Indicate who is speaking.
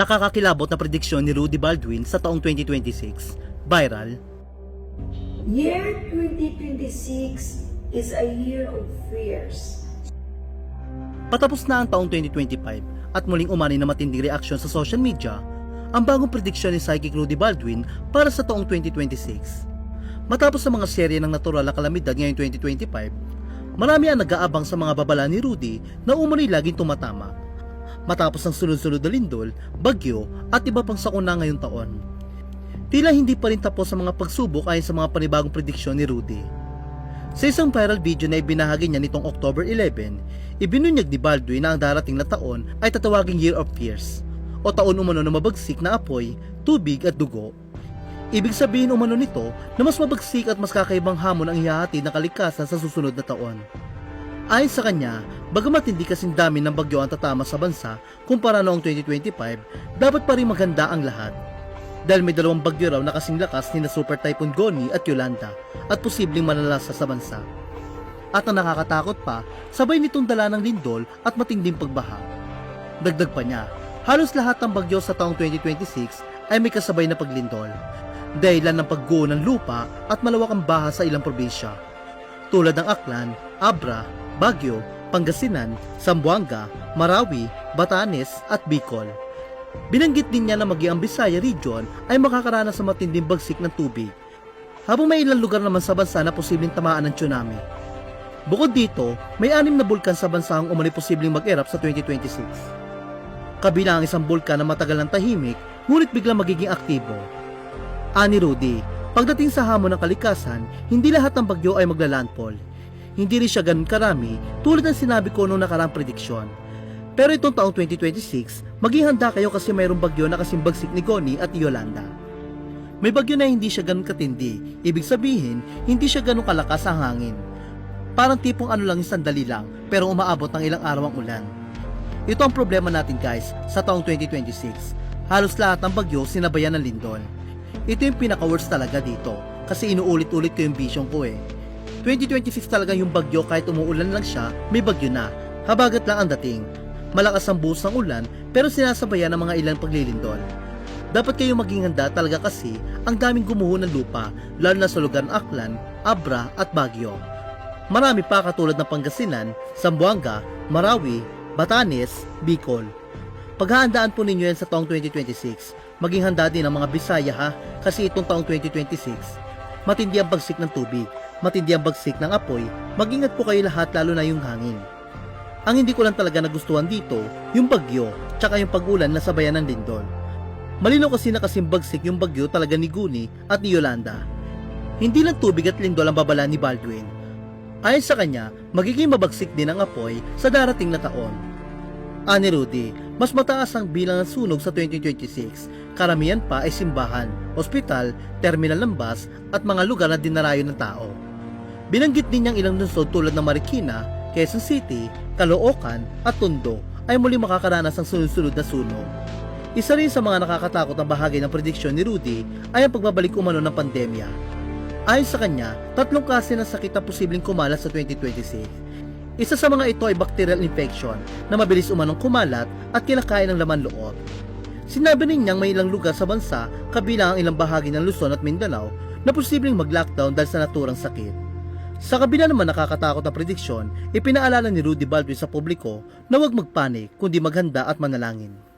Speaker 1: Nakakakilabot na prediksyon ni Rudy Baldwin sa taong 2026. Viral.
Speaker 2: Year 2026 is a year of fears.
Speaker 1: Patapos na ang taong 2025 at muling umani na matinding reaksyon sa social media, ang bagong prediksyon ni Psychic Rudy Baldwin para sa taong 2026. Matapos sa mga serye ng natural na kalamidad ngayong 2025, marami ang nag-aabang sa mga babala ni Rudy na umano'y laging tumatama. Matapos ang sunod-sunod na lindol, bagyo at iba pang sakuna ngayong taon. Tila hindi pa rin tapos sa mga pagsubok ayon sa mga panibagong prediksyon ni Rudy. Sa isang viral video na ibinahagi niya nitong October 11, ibinunyag ni Baldwin na ang darating na taon ay tatawaging Year of Fears o taon umano na mabagsik na apoy, tubig at dugo. Ibig sabihin umano nito na mas mabagsik at mas kakaibang hamon ang ihahatid ng kalikasan sa susunod na taon. Ayon sa kanya, bagamat hindi kasing dami ng bagyo ang tatama sa bansa kumpara noong 2025, dapat pa rin maganda ang lahat. Dahil may dalawang bagyo raw na kasing lakas ni na Super Typhoon Goni at Yolanda at posibleng manalasa sa bansa. At ang nakakatakot pa, sabay nitong dala ng lindol at matinding pagbaha. Dagdag pa niya, halos lahat ng bagyo sa taong 2026 ay may kasabay na paglindol. Dahilan ng pagguho ng lupa at malawak ang baha sa ilang probinsya. Tulad ng Aklan, Abra, Baguio, Pangasinan, Zamboanga, Marawi, Batanes at Bicol. Binanggit din niya na magi ang Bisaya region ay makakaranas sa matinding bagsik ng tubig. Habang may ilang lugar naman sa bansa na posibleng tamaan ng tsunami. Bukod dito, may anim na bulkan sa bansa ang umali posibleng mag-erupt sa 2026. Kabila ang isang bulkan na matagal ng tahimik, ngunit biglang magiging aktibo. Ani Rudy, pagdating sa hamon ng kalikasan, hindi lahat ng bagyo ay maglalandfall. Hindi rin siya ganun karami tulad ng sinabi ko noong nakaraang prediksyon. Pero itong taong 2026, maging handa kayo kasi mayroong bagyo na kasing bagsik ni Goni at Yolanda. May bagyo na hindi siya ganun katindi, ibig sabihin, hindi siya ganun kalakas ang hangin. Parang tipong ano lang sandali lang, pero umaabot ng ilang araw ang ulan. Ito ang problema natin guys sa taong 2026. Halos lahat ng bagyo sinabayan ng lindol. Ito yung pinaka-worst talaga dito kasi inuulit-ulit ko yung vision ko eh. 2026 talaga yung bagyo kahit umuulan lang siya, may bagyo na. Habagat lang ang dating. Malakas ang buhos ng ulan pero sinasabayan ng mga ilang paglilindol. Dapat kayo maging handa talaga kasi ang daming gumuho ng lupa lalo na sa lugar ng Aklan, Abra at Baguio. Marami pa katulad ng Pangasinan, Zamboanga, Marawi, Batanes, Bicol. Paghahandaan po ninyo yan sa taong 2026. Maging handa din ang mga Bisaya ha, kasi itong taong 2026. Matindi ang bagsik ng tubig, matindi ang bagsik ng apoy, magingat po kayo lahat lalo na yung hangin. Ang hindi ko lang talaga nagustuhan dito, yung bagyo, tsaka yung pagulan na sabayan ng lindol. Malino kasi na kasing bagsik yung bagyo talaga ni Guni at ni Yolanda. Hindi lang tubig at lindol ang babala ni Baldwin. Ayon sa kanya, magiging mabagsik din ang apoy sa darating na taon. Ani Rudy, mas mataas ang bilang ng sunog sa 2026. Karamihan pa ay simbahan, ospital, terminal ng bus at mga lugar na dinarayo ng tao. Binanggit din niyang ilang lungsod tulad ng Marikina, Quezon City, Caloocan at Tondo ay muli makakaranas ng sunod-sunod na sunog. Isa rin sa mga nakakatakot na bahagi ng prediksyon ni Rudy ay ang pagbabalik umano ng pandemya. Ayon sa kanya, tatlong klase ng sakit na posibleng kumalat sa 2026. Isa sa mga ito ay bacterial infection na mabilis umanong kumalat at kinakain ng laman loob. Sinabi rin niyang may ilang lugar sa bansa, kabilang ang ilang bahagi ng Luzon at Mindanao, na posibleng mag-lockdown dahil sa naturang sakit. Sa kabila naman nakakatakot na prediksyon, ipinaalala ni Rudy Baldwin sa publiko na huwag magpanik kundi maghanda at manalangin.